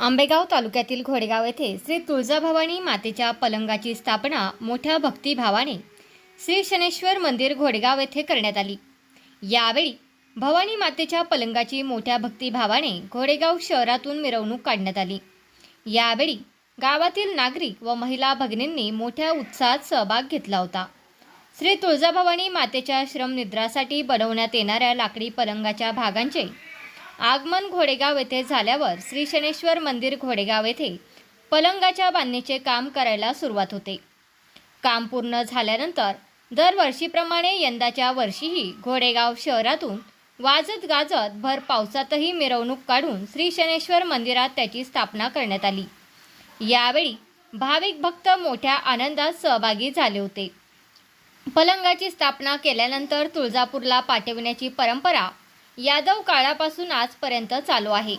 आंबेगाव तालुक्यातील घोडेगाव येथे श्री तुळजाभवानी मातेच्या पलंगाची स्थापना मोठ्या भक्तिभावाने श्री शनेश्वर मंदिर घोडेगाव येथे करण्यात आली. यावेळी भवानी मातेच्या पलंगाची मोठ्या भक्तिभावाने घोडेगाव शहरातून मिरवणूक काढण्यात आली. यावेळी गावातील नागरिक व महिला भगिनींनी मोठ्या उत्साहात सहभाग घेतला होता. श्री तुळजाभवानी मातेच्या श्रमनिद्रासाठी बनवण्यात येणाऱ्या लाकडी पलंगाच्या भागांचे आगमन घोडेगाव येथे झाल्यावर श्री शनेश्वर मंदिर घोडेगाव येथे पलंगाच्या बांधणीचे काम करायला सुरुवात होते. काम पूर्ण झाल्यानंतर दरवर्षीप्रमाणे यंदाच्या वर्षीही घोडेगाव शहरातून वाजत गाजत भर पावसातही मिरवणूक काढून श्री शनेश्वर मंदिरात त्याची स्थापना करण्यात आली. यावेळी भाविक भक्त मोठ्या आनंदात सहभागी झाले होते. पलंगाची स्थापना केल्यानंतर तुळजापूरला पाठविण्याची परंपरा यादव काळापासून आजपर्यंत चालू आहे.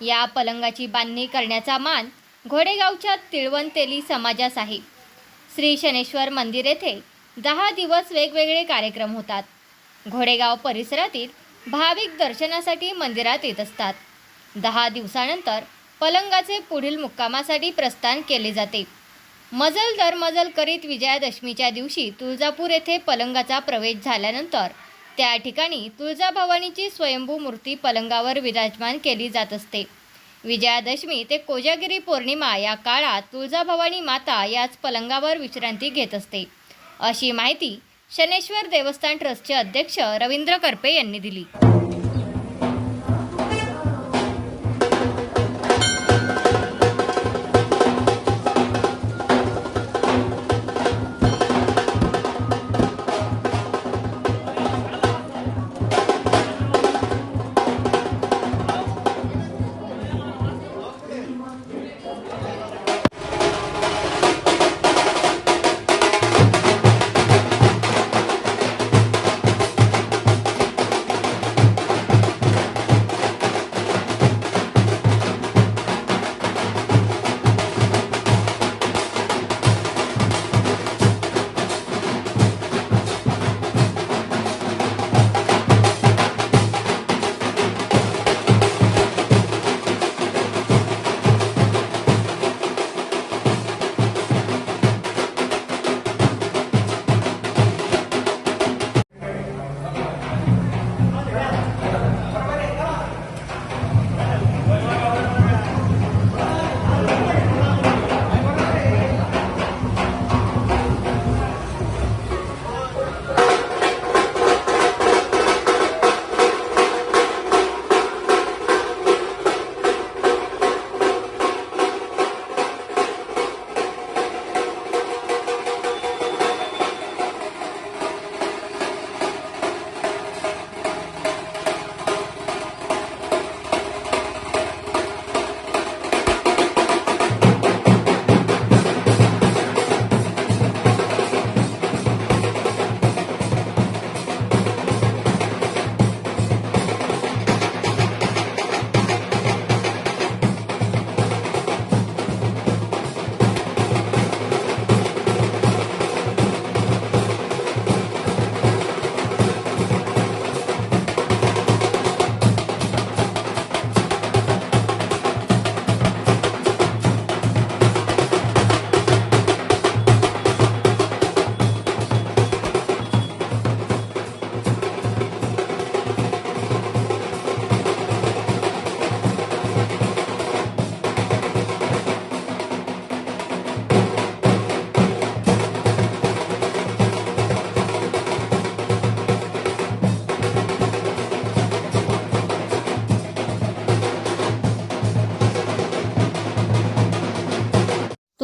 या पलंगाची बांधणी करण्याचा मान घोडेगावच्या तिळवंतेली समाजास आहे. श्री शनेश्वर मंदिर येथे दहा दिवस वेगवेगळे कार्यक्रम होतात. घोडेगाव परिसरातील भाविक दर्शनासाठी मंदिरात येत असतात. दहा दिवसानंतर पलंगाचे पुढील मुक्कामासाठी प्रस्थान केले जाते. मजल दरमजल करीत विजयादशमीच्या दिवशी तुळजापूर येथे पलंगाचा प्रवेश झाल्यानंतर त्या ठिकाणी तुळजाभवानीची स्वयंभू मूर्ती पलंगावर विराजमान केली जात असते. विजयादशमी ते कोजागिरी पौर्णिमा या काळात तुळजाभवानी माता याच पलंगावर विश्रांती घेत असते. अशी माहिती शनेश्वर देवस्थान ट्रस्टचे अध्यक्ष रवींद्र करपे यांनी दिली.